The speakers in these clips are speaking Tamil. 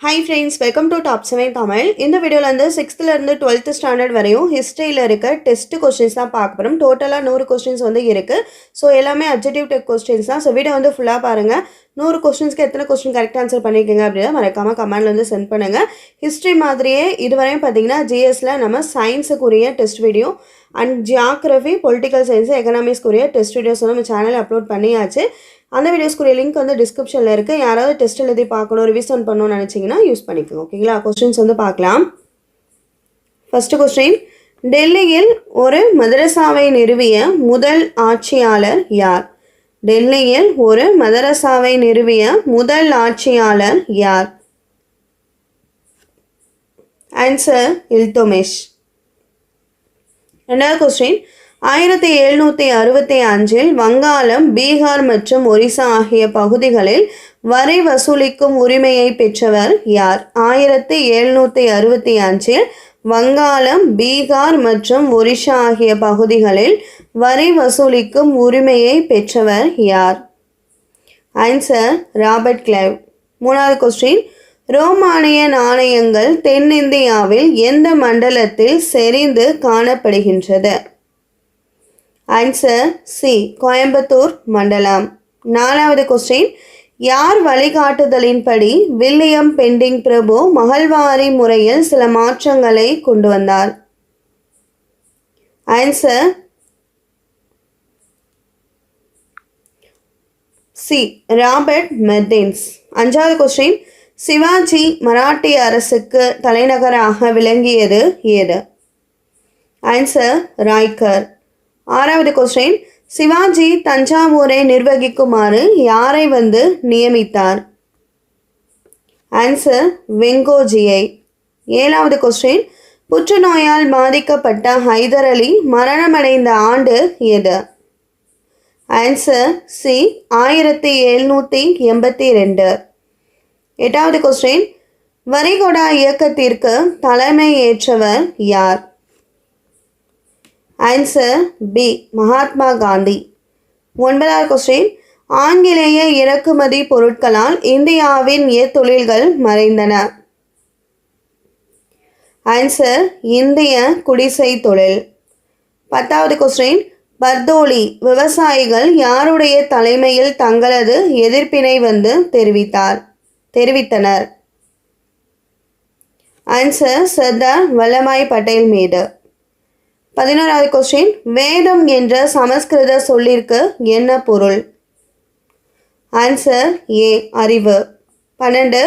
Hi friends welcome to top seven Tamil இந்த வீடியோலேருந்து சிக்ஸ்த்துலேருந்து டுவெல்த்து ஸ்டாண்டர்ட் வரையும் ஹிஸ்ட்ரியில் இருக்க டெஸ்ட் கொஸ்டின்ஸ் தான் பார்க்க போகிறோம் டோட்டலாக நூறு கொஸ்டின்ஸ் வந்து இருக்குது ஸோ எல்லாமே அப்ஜெக்டிவ் டெக் கொஸ்டின்ஸ் தான். ஸோ வீடியோ வந்து ஃபுல்லாக பாருங்கள் நூறு கொஸ்டின்ஸ்க்கு எத்தனை கொஸ்டின் கரெக்ட் ஆன்சர் பண்ணியிருக்கீங்க அப்படின்னா மறக்காமல் கமெண்டில் வந்து சென்ட் பண்ணுங்கள் ஹிஸ்ட்ரி மாதிரியே இதுவரையும் பார்த்தீங்கன்னா ஜிஎஸில் நம்ம சயின்ஸுக்குரிய test video and geography political science எக்கனாமிக்ஸ்க்குரிய test videos வந்து நம்ம சேனலில் அப்லோட் பண்ணியாச்சு. அந்த வீடியோஸ்க்குரிய லிங்க் வந்து டிஸ்கிரிப்ஷனில் இருக்குது யாராவது டெஸ்ட் எழுதி பார்க்கணும் ரிவிஷன் பண்ணணும்னு நினச்சிங்கன்னா யூஸ் பண்ணிக்கோங்க ஓகேங்களா கொஸ்டின்ஸ் வந்து பார்க்கலாம். ஃபஸ்ட்டு கொஸ்டின் டெல்லியில் ஒரு மதரசாவை நிறுவிய முதல் ஆட்சியாளர் யார்? டெல்லியில் ஒரு மதரசாவை நிறுவிய முதல் ஆட்சியாளர் யார்? ஆன்சர் இல்தோமேஷ் ரெண்டாவது கொஸ்டின் ஆயிரத்தி எழுநூற்றி அறுபத்தி அஞ்சில் வங்காளம் பீகார் மற்றும் ஒரிசா ஆகிய பகுதிகளில் வரி வசூலிக்கும் உரிமையை பெற்றவர் யார்? ஆயிரத்தி எழுநூற்றி அறுபத்தி அஞ்சில் வங்காளம் பீகார் மற்றும் ஒரிசா ஆகிய பகுதிகளில் வரி வசூலிக்கும் உரிமையை பெற்றவர் யார்? ஆன்சர் ராபர்ட் கிளைவ் மூணாவது கொஸ்டின் ரோமானிய நாணயங்கள் தென்னிந்தியாவில் எந்த மண்டலத்தில் செறிந்து காணப்படுகின்றது? ஆன்சர் சி கோயம்புத்தூர் மண்டலம். நாலாவது கொஸ்டின் யார் வழிகாட்டுதலின்படி வில்லியம் பெண்டிங் பிரபு மகள்வாரி முறையில் சில மாற்றங்களை கொண்டு வந்தார்? Answer C Robert Martins. அஞ்சாவது கொஸ்டின் சிவாஜி மராட்டிய அரசுக்கு தலைநகராக விளங்கியது ஏது? ஆன்சர் ராய்கர் ஆறாவது கொஸ்டின் சிவாஜி தஞ்சாவூரை நிர்வகிக்குமாறு யாரை வந்து நியமித்தார்? ஆன்சர் வெங்கோஜியை. ஏழாவது கொஸ்டின் புற்றுநோயால் பாதிக்கப்பட்ட ஹைதர் அலி மரணமடைந்த ஆண்டு எது? ஆன்சர் சி ஆயிரத்தி எழுநூற்றி எண்பத்தி ரெண்டு. எட்டாவது கொஸ்டின் வரிகொடா இயக்கத்திற்கு தலைமை ஏற்றவர் யார்? Answer B Mahatma Gandhi. ஒன்பதாவது கொஸ்டின் ஆங்கிலேய இறக்குமதி பொருட்களால் இந்தியாவின் தொழில்கள் மறைந்தன? ஆன்சர் இந்திய குடிசை தொழில். பத்தாவது கொஸ்டின் பர்தோலி விவசாயிகள் யாருடைய தலைமையில் தங்களது எதிர்ப்பினை வந்து தெரிவித்தார்? தெரிவித்தனர். ஆன்சர் சர்தார் வல்லபாய் பட்டேல் மீது. பதினோராவது கொஸ்டின் வேதம் என்ற சமஸ்கிருத சொல்லிற்கு என்ன பொருள்? ஆன்சர் ஏ அறிவு. பன்னெண்டு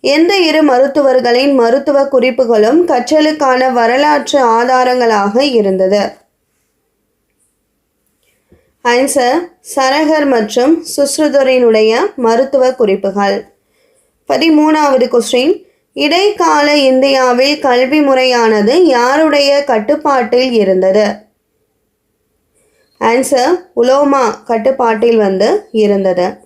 எந்த இரு மருத்துவர்களின் மருத்துவ குறிப்புகளும் கற்றலுக்கான வரலாற்று ஆதாரங்களாக இருந்தது? ஆன்சர் சரகர் மற்றும் சுஸ்ருதரினுடைய மருத்துவ குறிப்புகள். பதிமூணாவது கொஸ்டின் இடைக்கால இந்தியாவில் கல்வி முறையானது யாருடைய கட்டுப்பாட்டில் இருந்தது? ஆன்சர் உலோமா கட்டுப்பாட்டில் வந்து இருந்தது.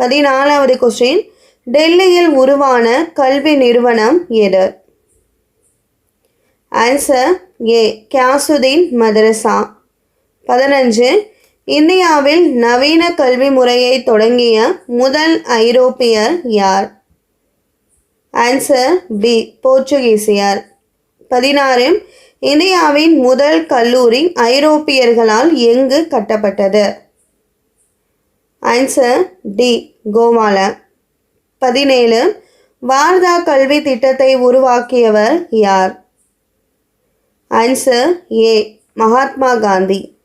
பதினாலாவது கொஸ்டின் டெல்லியில் உருவான கல்வி நிறுவனம் எது? ஆன்சர் ஏ கியாசுதீன் மதரசா பதினஞ்சு இந்தியாவில் நவீன கல்வி முறையை தொடங்கிய முதல் ஐரோப்பியர் யார்? ஆன்சர் பி போர்ச்சுகீசியர் பதினாறு இந்தியாவின் முதல் கல்லூரி ஐரோப்பியர்களால் எங்கு கட்டப்பட்டது? ஆன்சர் டி கோவால. பதினேழு வார்தா கல்வி திட்டத்தை உருவாக்கியவர் யார்? Answer A Mahatma Gandhi.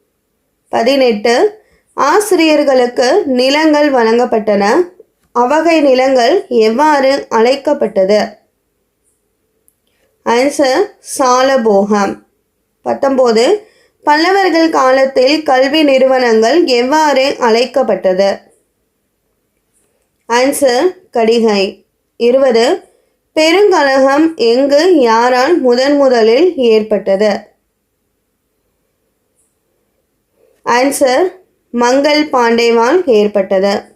பதினெட்டு ஆசிரியர்களுக்கு நிலங்கள் வழங்கப்பட்டன. அவகை நிலங்கள் எவ்வாறு அழைக்கப்பட்டது? ஆன்சர் சாலபோகம். பத்தொம்போது பல்லவர்கள் காலத்தில் கல்வி நிறுவனங்கள் எவ்வாறு அழைக்கப்பட்டது? ஆன்சர் கடிகை. இருபது பெருங்கலகம் எங்கு யாரால் முதன் முதலில் ஏற்பட்டது? ஆன்சர் மங்கள் பாண்டேவால் ஏற்பட்டது.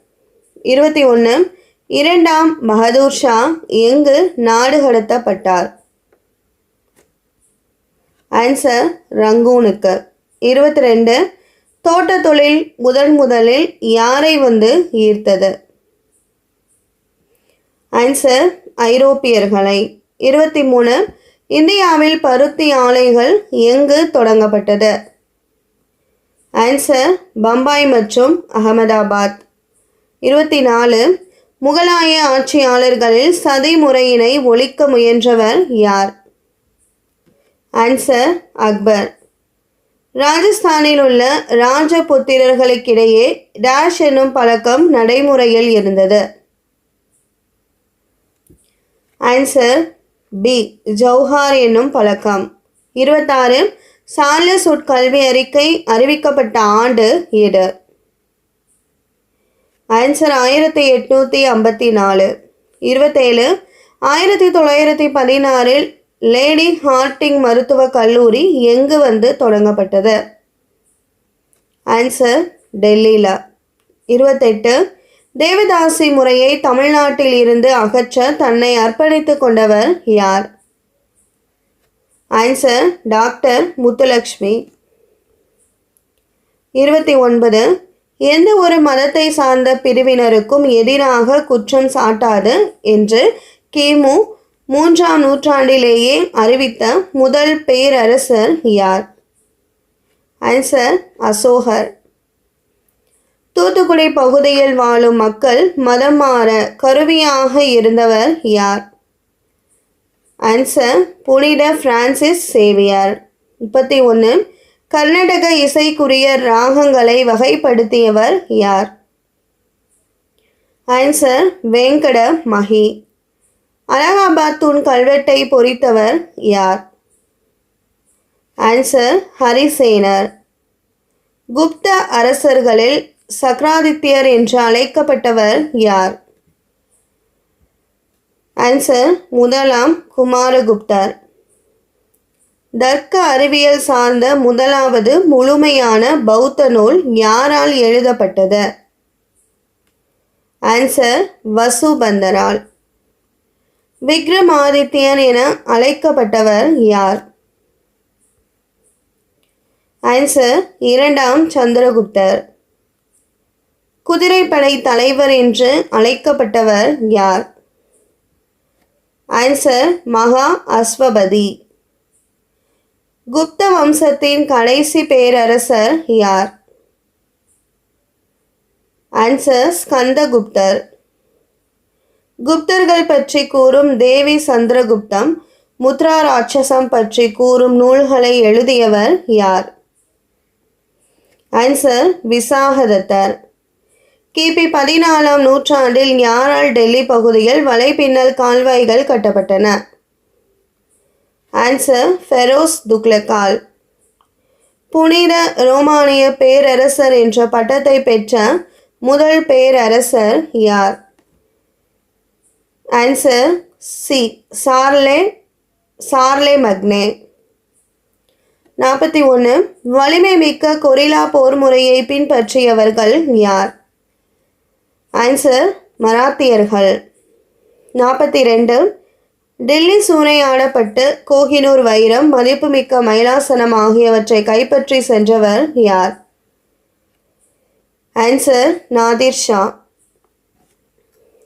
இருபத்தி ஒன்று இரண்டாம் பகதூர் ஷா எங்கு நாடு கடத்தப்பட்டார்? ஆன்சர் ரங்கூனுக்கு. இருபத்தி ரெண்டு. தோட்ட தொழில் முதன் முதலில் யாரை வந்து ஈர்த்தது? ஆன்சர் ஐரோப்பியர்களை. இருபத்தி மூணு. இந்தியாவில் பருத்தி ஆலைகள் எங்கு தொடங்கப்பட்டது? ஆன்சர் பம்பாய் மற்றும் அகமதாபாத். இருபத்தி நாலு முகலாய ஆட்சியாளர்களில் சதி முறையினை ஒழிக்க முயன்றவர் யார்? ஆன்சர் அக்பர் ராஜஸ்தானில் உள்ள ராஜபுத்திரர்களுக்கிடையே டேஷ் என்னும் பழக்கம் நடைமுறையில் இருந்தது. ஆன்சர் பி ஜௌஹார் என்னும் பழக்கம். இருபத்தாறு. சார்லஸ் உட்கல்வி அறிக்கை அறிவிக்கப்பட்ட ஆண்டு எது ஆன்சர் ஆயிரத்தி எட்நூற்றி ஐம்பத்தி நாலு. இருபத்தேழு ஆயிரத்தி தொள்ளாயிரத்தி பதினாறில் லேடி ஹார்டிங் மருத்துவக் கல்லூரி எங்கு வந்து தொடங்கப்பட்டது? ஆன்சர் டெல்லியில். இருபத்தெட்டு தேவதாசி முறையை தமிழ்நாட்டில் இருந்து அகற்ற தன்னை அர்ப்பணித்து கொண்டவர் யார்? Answer doctor Muthulakshmi. இருபத்தி ஒன்பது எந்த ஒரு மதத்தை சார்ந்த பிரிவினருக்கும் எதிராக குற்றம் சாட்டாது என்று கிமு மூன்றாம் நூற்றாண்டிலேயே அறிவித்த முதல் பேரரசர் யார்? ஆன்சர் அசோகர். தூத்துக்குடி பகுதியில் வாழும் மக்கள் மதம் மாற கருவியாக இருந்தவர் யார்? ஆன்சர் புனித பிரான்சிஸ் சேவியர். முப்பத்தி ஒன்று கர்நாடக இசைக்குரிய ராகங்களை வகைப்படுத்தியவர் யார்? ஆன்சர் வெங்கட மஹி அலகாபாத் தூண் கல்வெட்டை பொறித்தவர் யார்? ஆன்சர் ஹரிசேனர். குப்த அரசர்களில் சக்ராதித்யர் என்று அழைக்கப்பட்டவர் யார்? ஆன்சர் முதலாம் குமாரகுப்தர். தர்க்க அறிவியல் சார்ந்த முதலாவது முழுமையான பௌத்த நூல் யாரால் எழுதப்பட்டது? ஆன்சர் வசுபந்தரால். விக்ரமாதித்யன் என அழைக்கப்பட்டவர் யார்? ஆன்சர் இரண்டாம் சந்திரகுப்தர். குதிரைப்படை தலைவர் என்று அழைக்கப்பட்டவர் யார்? ஆன்சர் மகா அஸ்வபதி. குப்த வம்சத்தின் கடைசி பேரரசர் யார்? ஆன்சர் ஸ்கந்தகுப்தர். குப்தர்கள் பற்றி கூறும் தேவி சந்திரகுப்தம் முத்ரா ராட்சசம் பற்றி கூறும் நூல்களை எழுதியவர் யார்? ஆன்சர் விசாகதத்தர். கிபி பதினாலாம் நூற்றாண்டில் யாரால் டெல்லி பகுதியில் வலைப்பின்னல் கால்வாய்கள் கட்டப்பட்டன. ஆன்சர் ஃபெரோஸ் துக்லக்கால் புனித ரோமானிய பேரரசர் என்ற பட்டத்தை பெற்ற முதல் பேரரசர் யார்? ஆன்சர் சி சார்லே சார்லே மக்னே. நாற்பத்தி ஒன்று வலிமை மிக்க கொரில்லா போர் முறையை பின்பற்றியவர்கள் யார்? ஆன்சர் மராத்தியர்கள். நாற்பத்தி ரெண்டு டெல்லி சூறையாடப்பட்டு கோஹினூர் வைரம் மதிப்புமிக்க மயிலாசனம் ஆகியவற்றை கைப்பற்றி சென்றவர் யார்? ஆன்சர் நாதிர் ஷா.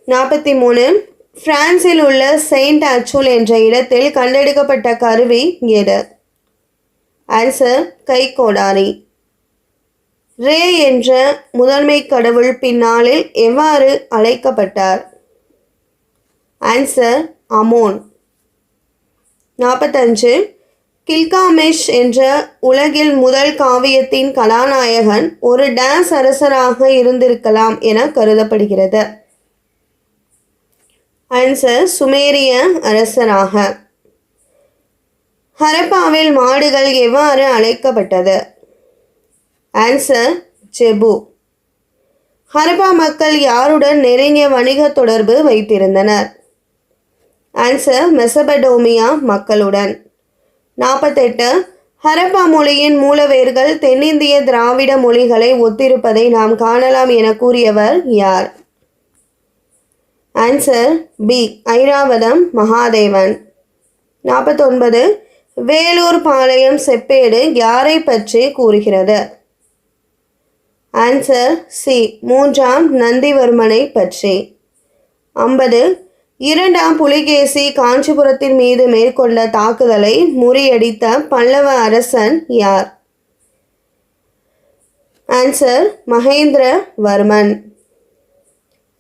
நாற்பத்தி மூணு. பிரான்சில் உள்ள செயின்ட் அச்சுல் என்ற இடத்தில் கண்டெடுக்கப்பட்ட கருவி எது? ஆன்சர் கைகோடாரி ரே என்ற முதன்மை கடவுள் பின்னாளில் எவ்வாறு அழைக்கப்பட்டார்? ஆன்சர் அமோன் நாற்பத்தஞ்சு கில்காமேஷ் என்ற உலகில் முதல் காவியத்தின் கதாநாயகன் ஒரு டான்ஸ் அரசராக இருந்திருக்கலாம் என கருதப்படுகிறது. ஆன்சர் சுமேரிய அரசராக. ஹரப்பாவில் மாடுகள் எவ்வாறு அழைக்கப்பட்டது? ஆன்சர் ஜெபு ஹரப்பா மக்கள் யாருடன் நெருங்கிய வணிக தொடர்பு வைத்திருந்தனர்? ஆன்சர் மெசபடோமியா மக்களுடன். நாற்பத்தெட்டு ஹரப்பா மொழியின் மூலவேர்கள் தென்னிந்திய திராவிட மொழிகளை ஒத்திருப்பதை நாம் காணலாம் என கூறியவர் யார்? Answer B Iravatham Mahadevan. நாற்பத்தொன்பது வேலூர் பாளையம் செப்பேடு யாரை பற்றி கூறுகிறது? ஆன்சர் சி மூன்றாம் நந்திவர்மனை பற்றி. ஐம்பது இரண்டாம் புலிகேசி காஞ்சிபுரத்தின் மீது மேற்கொண்ட தாக்குதலை முறியடித்த பல்லவ அரசன் யார்? ஆன்சர் மகேந்திரவர்மன்.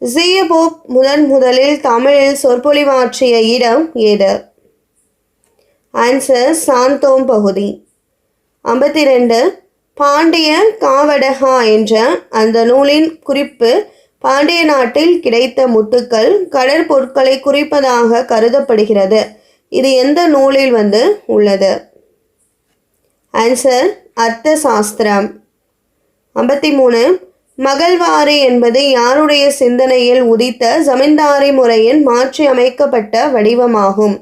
ஜியபோப் முதன் முதலில் தமிழில் சொற்பொழிவாற்றிய இடம் எது? ஆன்சர் சாந்தோம் பகுதி. ஐம்பத்தி ரெண்டு பாண்டிய காவடகா என்ற அந்த நூலின் குறிப்பு பாண்டிய நாட்டில் கிடைத்த முத்துக்கள் கடற்பொருட்களை குறிப்பதாக கருதப்படுகிறது. இது எந்த நூலில் வந்து உள்ளது? ஆன்சர் அர்த்த சாஸ்திரம் ஐம்பத்தி மூணு மகள்வாரி என்பது யாருடைய சிந்தனையில் உதித்த ஜமீன்தாரி முறையின் மாற்றி அமைக்கப்பட்ட வடிவமாகும்?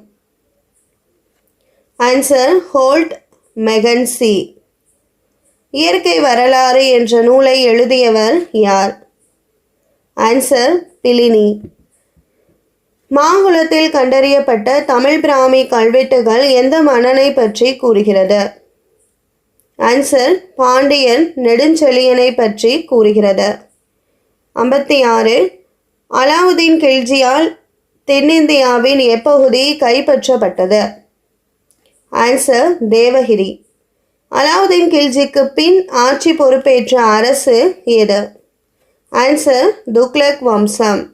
Answer Holt Mackenzie. இயற்கை வரலாறு என்ற நூலை எழுதியவர் யார்? ஆன்சர் பிலினி மாங்குளத்தில் கண்டறியப்பட்ட தமிழ் பிராமி கல்வெட்டுகள் எந்த மன்னனை பற்றி கூறுகிறது? ஆன்சர் பாண்டியன் நெடுஞ்செழியனை பற்றி கூறுகிறது. ஐம்பத்தி ஆறு அலாவுதீன் கில்ஜியால் தென்னிந்தியாவின் எப்பகுதி கைப்பற்றப்பட்டது. ஆன்சர் தேவகிரி. அலாவுதீன் கில்ஜிக்கு பின் ஆட்சி பொறுப்பேற்ற அரசு எது ஆன்சர் துக்லக் வம்சம்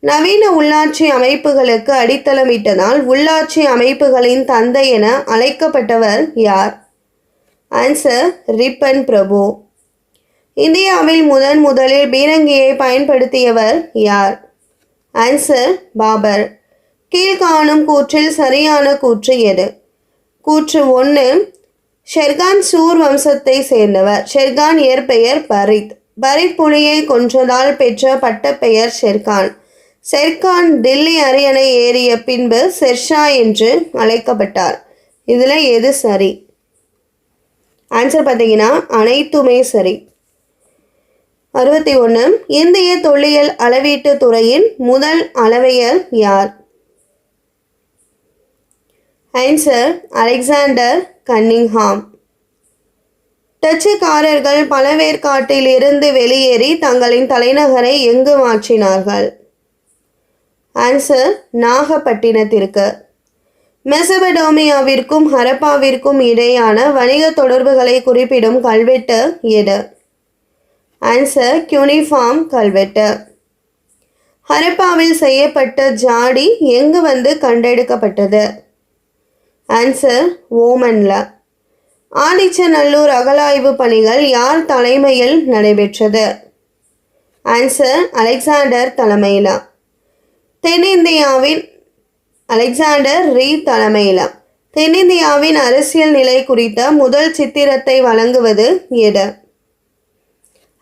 நவீன உள்ளாட்சி அமைப்புகளுக்கு அடித்தளமிட்டதால் உள்ளாட்சி அமைப்புகளின் தந்தை என அழைக்கப்பட்டவர் யார்? ஆன்சர் ரிப்பன் பிரபு இந்தியாவில் முதன் முதலில் பீரங்கியை பயன்படுத்தியவர் யார்? ஆன்சர் பாபர் கீழ்காணும் கூற்றில் சரியான கூற்று எது? கூற்று ஒன்று ஷெர்கான் சூர் வம்சத்தை சேர்ந்தவர். ஷெர்கான் இயற்பெயர் பரித். பரிப்புலியை கொன்றதால் பெற்ற பட்டப்பெயர் ஷெர்கான். ஷெர்கான் தில்லி அரியணை ஏறிய பின்பு ஷெர்ஷா என்று அழைக்கப்பட்டார். இதில் எது சரி? ஆன்சர் பார்த்தீங்கன்னா அனைத்துமே சரி. அறுபத்தி ஒன்று. இந்திய தொல்லியல் அளவீட்டு துறையின் முதல் அளவையர் யார்? ஆன்சர் அலெக்சாண்டர் கன்னிங்ஹாம் டச்சுக்காரர்கள் பழவேற்காட்டிலிருந்து வெளியேறி தங்களின் தலைநகரை எங்கு மாற்றினார்கள்? ஆன்சர் நாகப்பட்டினத்திற்கு. மெசபடோமியாவிற்கும் ஹரப்பாவிற்கும் இடையான வணிக தொடர்புகளை குறிப்பிடும் கல்வெட்டு எது? ஆன்சர் கியூனிஃபார்ம் கல்வெட்டு. ஹரப்பாவில் செய்யப்பட்ட ஜாடி எங்கு வந்து கண்டெடுக்கப்பட்டது? ஆன்சர் ஓமன்ல ஆதிச்சநல்லூர் அகலாய்வு பணிகள் யார் தலைமையில் நடைபெற்றது? ஆன்சர் அலெக்சாண்டர் தலைமையில. தென்னிந்தியாவின் அலெக்சாண்டர் ரீ தலைமையில. தென்னிந்தியாவின் அரசியல் நிலை குறித்த முதல் சித்திரத்தை வழங்குவது எது?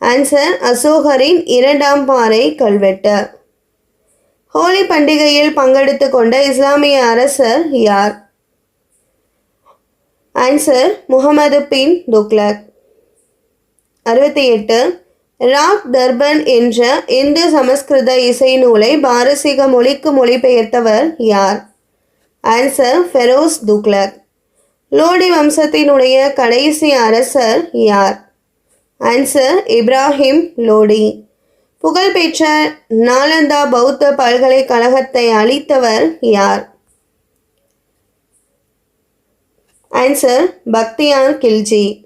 ஆன்சர் அசோகரின் இரண்டாம் பாறை கல்வெட்டு. ஹோலி பண்டிகையில் பங்கெடுத்து கொண்ட இஸ்லாமிய அரசர் யார்? ஆன்சர் முகமது பின் துக்லக் அறுபத்தி எட்டு ராக் தர்பன் என்ற இந்து சமஸ்கிருத இசை நூலை பாரசீக மொழிக்கு மொழிபெயர்த்தவர் யார்? ஆன்சர் ஃபெரோஸ் துக்லக் லோடி வம்சத்தினுடைய கடைசி அரசர் யார்? ஆன்சர் இப்ராஹிம் லோடி புகழ்பெற்ற நாலந்தா பௌத்த பல்கலைக்கழகத்தை அளித்தவர் யார்? ஆன்சர் பக்தியான் கில்ஜி.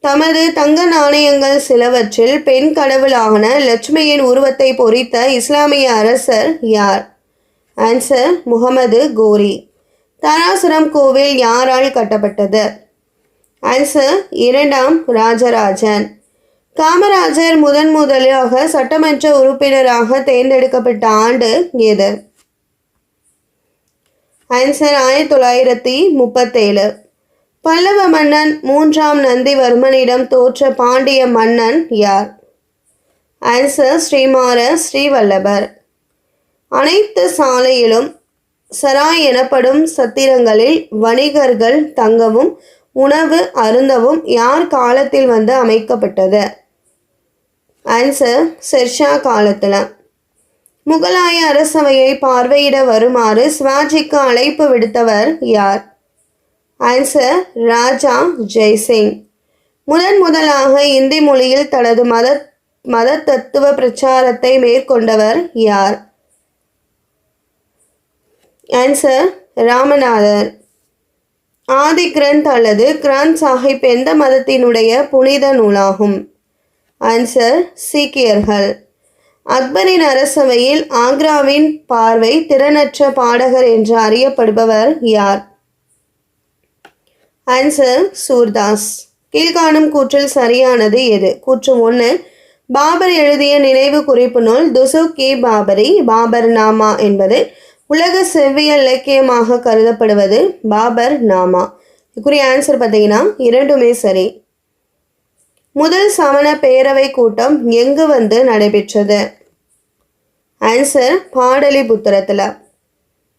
தமது தங்க நாணயங்கள் சிலவற்றில் பெண் கடவுளான லட்சுமியின் உருவத்தை பொறித்த இஸ்லாமிய அரசர் யார்? ஆன்சர் முகமது கோரி. தாராசுரம் கோவில் யாரால் கட்டப்பட்டது? ஆன்சர் இரண்டாம் ராஜராஜன். காமராஜர் முதன் முதலாக சட்டமன்ற உறுப்பினராக தேர்ந்தெடுக்கப்பட்ட ஆண்டு எது? ஆன்சர் ஆயிரத்தி தொள்ளாயிரத்தி முப்பத்தேழு. பல்லவ மன்னன் மூன்றாம் நந்திவர்மனிடம் தோற்ற பாண்டிய மன்னன் யார்? ஆன்சர் ஸ்ரீமார ஸ்ரீவல்லபர். அனைத்து சாலையிலும் சராய் எனப்படும் சத்திரங்களில் வணிகர்கள் தங்கவும் உணவு அருந்தவும் யார் காலத்தில் வந்து அமைக்கப்பட்டது? ஆன்சர் செர்ஷா காலத்தில். முகலாய அரசவையை பார்வையிட வருமாறு ஸ்வாஜிக்கு அழைப்பு விடுத்தவர் யார்? ஆன்சர் ராஜா ஜெய்சிங். முதன் முதலாக இந்தி மொழியில் தனது மத மத தத்துவ பிரச்சாரத்தை மேற்கொண்டவர் யார்? ஆன்சர் ராமநாதர். ஆதி கிரந்த் அல்லது கிரந்த் சாஹிப் எந்த மதத்தினுடைய புனித நூலாகும்? ஆன்சர் சீக்கியர்கள். அக்பரின் அரசவையில் ஆக்ராவின் பார்வை திறனற்ற பாடகர் என்று அறியப்படுபவர் யார்? ஆன்சர் சூர்தாஸ் கீழ்காணும் கூற்றில் சரியானது எது? கூற்று ஒன்று பாபர் எழுதிய நினைவு குறிப்பு நூல் துசு கே பாபரி பாபர் நாமா என்பது உலக செவ்வியல் இலக்கியமாக கருதப்படுவது பாபர் நாமா. இதுக்குரிய ஆன்சர் பார்த்தீங்கன்னா இரண்டுமே சரி. முதல் சமண பேரவை கூட்டம் எங்கு வந்து நடைபெற்றது? ஆன்சர் பாடலிபுத்திரத்தில்.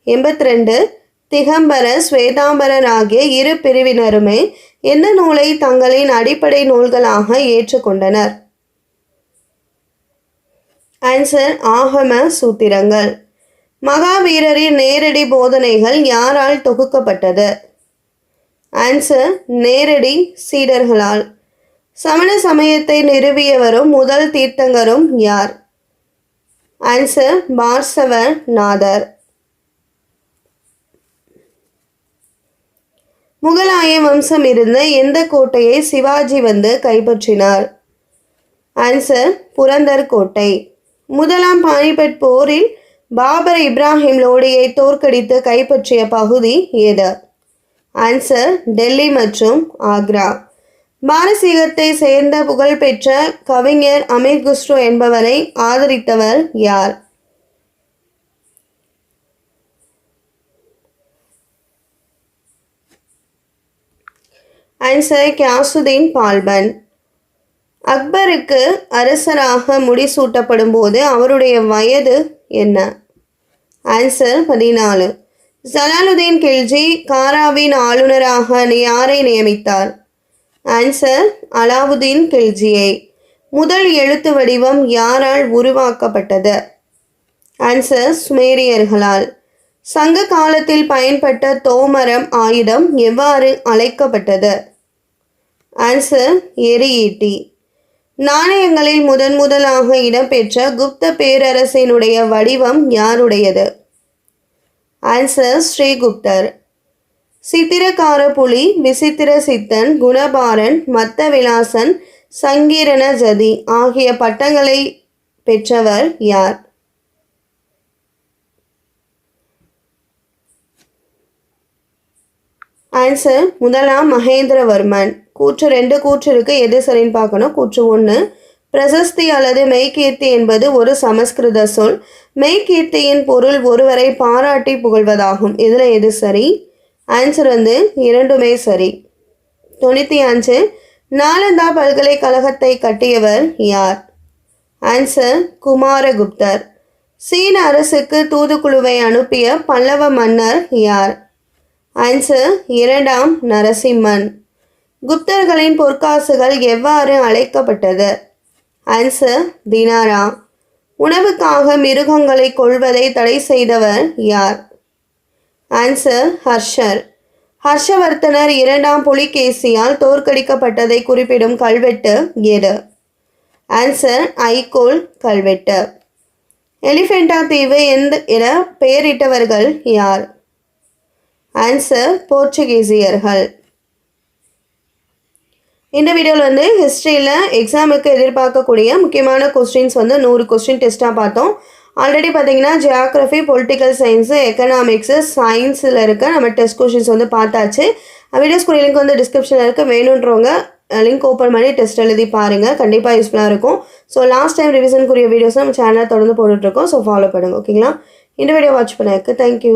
எண்பத்தி ரெண்டு திகம்பர ஸ்வேதாம்பரர் ஆகிய இரு பிரிவினருமே என்ன நூலை தங்களின் அடிப்படை நூல்களாக ஏற்றுக்கொண்டனர்? ஆன்சர் ஆகம சூத்திரங்கள். மகாவீரரின் நேரடி போதனைகள் யாரால் தொகுக்கப்பட்டது? ஆன்சர் நேரடி சீடர்களால். சமண சமயத்தை நிறுவியவரும் முதல் தீர்த்தங்கரும் யார்? ஆன்சர் பார்சவர் நாதர் முகலாய வம்சம் இருந்த எந்த கோட்டையை சிவாஜி வந்து கைப்பற்றினார்? ஆன்சர் புரந்தர் கோட்டை. முதலாம் பானிபட் போரில் பாபர் இப்ராஹிம் லோடியை தோற்கடித்து கைப்பற்றிய பகுதி எது? ஆன்சர் டெல்லி மற்றும் ஆக்ரா. பாரசீகத்தை சேர்ந்த புகழ்பெற்ற கவிஞர் அமீர் குஸ்ரோ என்பவரை ஆதரித்தவர் யார்? ஆன்சர் கியாசுதீன் பால்பன். அக்பருக்கு அரசராக முடிசூட்டப்படும் போது அவருடைய வயது என்ன? ஆன்சர் பதினாலு. ஜலாலுதீன் கில்ஜி காராவின் ஆளுநராக யாரை நியமித்தார்? ஆன்சர் அலாவுதீன் கில்ஜியை. முதல் எழுத்து வடிவம் யாரால் உருவாக்கப்பட்டது? ஆன்சர் சுமேரியர்களால். சங்க காலத்தில் பயன்பட்ட தோமரம் ஆயுதம் எவ்வாறு அழைக்கப்பட்டது? ஆன்சர் எரியீட்டி நாணயங்களில் முதன் முதலாக இடம்பெற்ற குப்த பேரரசினுடைய வடிவம் யாருடையது? ஆன்சர் ஸ்ரீகுப்தர். சித்திரக்கார புலி விசித்திர சித்தன் குணபாரன் மத்த விலாசன் சங்கீரண ஜதி ஆகிய பட்டங்களை பெற்றவர் யார்? ஆன்சர் முதலாம் மகேந்திரவர்மன். கூற்று ரெண்டு கூற்று இருக்கு. எது சரின்னு பார்க்கணும். கூற்று ஒன்று பிரசஸ்தி அல்லது மெய்கீர்த்தி என்பது ஒரு சமஸ்கிருத சொல். மெய்கீர்த்தியின் பொருள் ஒருவரை பாராட்டி புகழ்வதாகும். இதில் எது சரி? ஆன்சர் வந்து இரண்டுமே சரி. தொண்ணூற்றி அஞ்சு நாலந்தா பல்கலைக்கழகத்தை கட்டியவர் யார்? ஆன்சர் குமாரகுப்தர். சீன அரசுக்கு தூதுக்குழுவை அனுப்பிய பல்லவ மன்னர் யார்? ஆன்சர் இரண்டாம் நரசிம்மன். குப்தர்களின் பொற்காசுகள் எவ்வாறு அழைக்கப்பட்டது? ஆன்சர் தினாரா. உணவுக்காக மிருகங்களை கொள்வதை தடை செய்தவர் யார்? ஆன்சர் ஹர்ஷர். ஹர்ஷவர்த்தனர் இரண்டாம் புலிகேசியால் தோற்கடிக்கப்பட்டதை குறிப்பிடும் கல்வெட்டு எது? ஆன்சர் ஐகோல் கல்வெட்டு. எலிஃபெண்டா தீவு எந்த என பெயரிட்டவர்கள் யார்? ஆன்சர் போர்ச்சுகீசியர்கள் இந்த வீடியோவில் வந்து ஹிஸ்ட்ரியில் எக்ஸாமுக்கு எதிர்பார்க்கக்கூடிய முக்கியமான கொஸ்டின்ஸ் வந்து நூறு கொஸ்டின் டெஸ்ட்டாக பார்த்தோம். ஆல்ரெடி பார்த்தீங்கன்னா ஜியாகிரஃபி பொலிட்டிக்கல் சயின்ஸு எக்கனாமிக்ஸு சயின்ஸில் இருக்க நம்ம டெஸ்ட் கொஷின்ஸ் வந்து பார்த்தாச்சு. வீடியோஸ்குரிய லிங்க் வந்து டிஸ்கிரிப்ஷனில் இருக்க. வேணுன்றவங்க லிங்க் ஓப்பன் பண்ணி டெஸ்ட் எழுதி பாருங்கள் கண்டிப்பாக யூஸ்ஃபுல்லாக இருக்கும். ஸோ லாஸ்ட் டைம் ரிவிஷனுக்குரிய வீடியோஸ் நம்ம சேனலில் தொடர்ந்து போட்டுட்ருக்கோம் ஸோ ஃபாலோ பண்ணுங்கள் ஓகேங்களா இந்த வீடியோ வாட்ச் பண்ணதுக்கு தேங்க்யூ